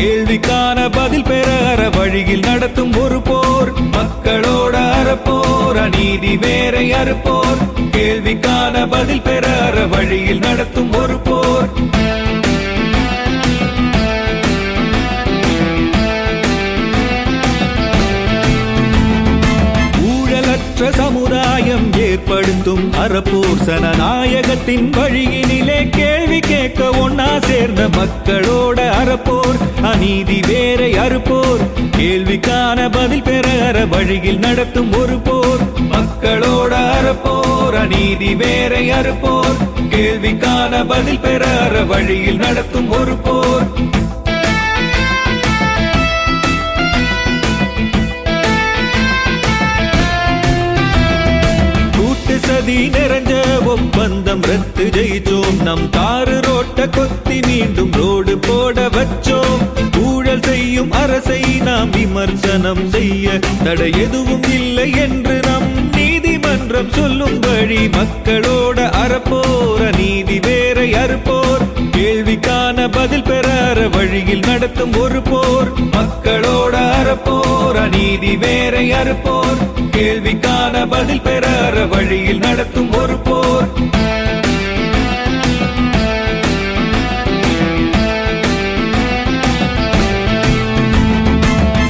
கேள்விக்கான பதில் பெற அற வழியில் நடத்தும் ஒரு போர். மக்களோட அறப்போர் அநீதி வேற அறுப்போர். கேள்விக்கான பதில் பெற அற வழியில் நடத்தும் ஒரு போர் ஏற்படுத்தும் அறப்போர் சனநாயகத்தின் வழியினிலே கேள்வி கேட்க ஒன்னா சேர்ந்த மக்களோட அறப்போர். அநீதி வேரை அறுப்போர். கேள்விக்கான பதில் பெற அற வழியில் நடத்தும் ஒரு போர். மக்களோட அறப்போர் அநீதி வேரை அறுப்போர். கேள்விக்கான பதில் பெற அற வழியில் நடத்தும் ஒரு போர். கூட்டு நிறைஞ்ச ஒப்பந்தம் ரத்து ஜெயிச்சோம். நம் தாறு ரோட்ட கொத்தி மீண்டும் ரோடு போட வச்சோம். ஊழல் செய்யும் அரசை நாம் விமர்சனம் செய்ய தடை எதுவும் இல்லை என்று நம் நீதிமன்றம் சொல்லும் வழி மக்களோட அறப்போர் நீதி வேரை அறுப்போர். கேள்விக்கான பதில் பெற வழியில் நடத்தும் ஒரு போர். மக்களோட அறப்போர் அநீதி வேரை அறுப்போர். கேள்விக்கான பதில் பெற வழியில் நடத்தும் ஒரு போர்.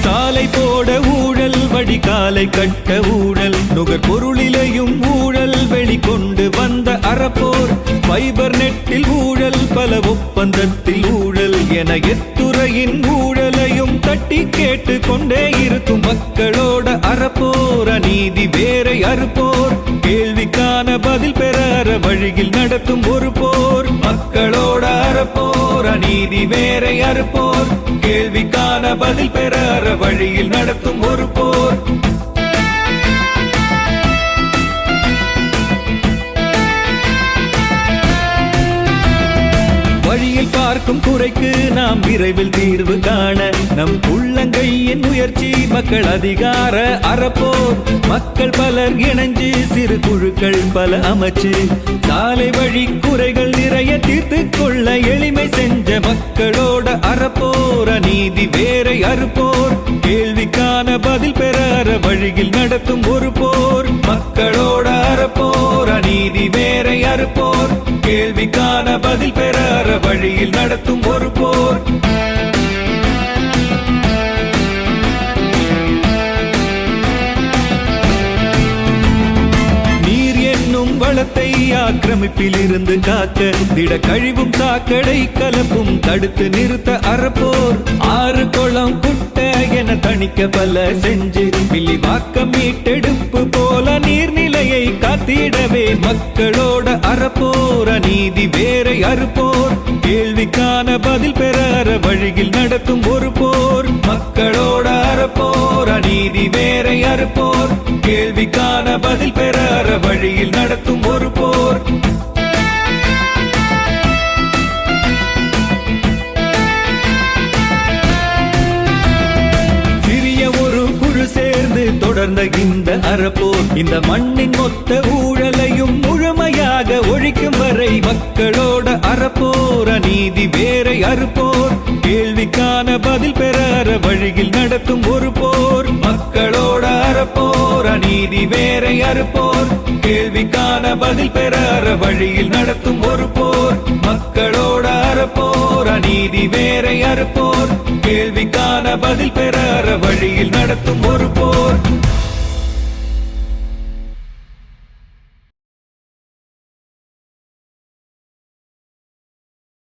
சாலை போட ஊழல் வடிகாலை கட்ட ஊழல் நுகர் பொருளிலையும் ஊழல். வெளிக்கொண்டு வந்த அறப்போர் பைபர் நெட்டில் ஊழல் பல ஒப்பந்தத்தில் ஊழல் என எத்துறையின் ஊழலையும் தட்டி கேட்டு கொண்டே இருக்கும் மக்களோட அறப்போர் அநீதி வேரை அறுப்போர். கேள்விக்கான பதில் பெற வழியில் நடத்தும் ஒரு போர். மக்களோட அறப்போர் அநீதி வேரை அறுப்போர். கேள்விக்கான பதில் பெற வழியில் நடத்தும் ஒரு போர். வழியில் குறைக்கு நாம் விரைவில் தீர்வு காண நம் உள்ளங்கையின் முயற்சி மக்கள் அதிகார அறப்போர் மக்கள் பலர் இணைஞ்சு சிறு குழுக்கள் பல அமைச்சு சாலை வழி குறைகள் நிறைய தீர்த்து கொள்ள எளிமை செஞ்ச மக்களோட அறப்போர். அநீதி வேரை அறுப்போர். கேள்விக்கான பதில் பெற அற வழியில் நடத்தும் ஒரு போர். மக்களோட அறப்போர். அநீதி வேரை அறுப்போர். கேள்விக்கான பதில் பெற வழியில் நடத்தும் ஒரு போர். நீர் என்னும் வளத்தை ஆக்கிரமிப்பில் இருந்து காக்க திட கழிவும் சாக்கடை கலப்பும் தடுத்து நிறுத்த அறப்போர் ஆறு குளம் குட்ட என தணிக்க பல செஞ்சு பில்லி வாக்கம் மீட்டெடுப்பு திடவே மக்களோட அறப்போர் அநீதி வேரை அறுப்போர். கேள்விக்கான பதில் பெற வழியில் நடத்தும் ஒரு போர். மக்களோட அறப்போர் அநீதி வேரை அறுப்போர். கேள்விக்கான பதில் பெற வழியில் நடத்தும் ஒரு தொடர்ந்த இந்த அறப்போர் இந்த மண்ணின் மொத்த ஊழலையும் முழுமையாக ஒழிக்கும் வரை மக்களோட அறப்போர் அநீதி வேரை அறுப்போர். கேள்விக்கான பதில் பெற வழியில் நடத்தும் ஒரு போர் மக்களோட அறப்போர் அநீதி வேரை அறுப்போர். கேள்விக்கான பதில் பெற வழியில் நடத்தும் ஒரு போர் மக்களோட அறப்போர் அநீதி வேரை அறுப்போர். பதில் பெற வழியில் நடத்தும் ஒரு போர்.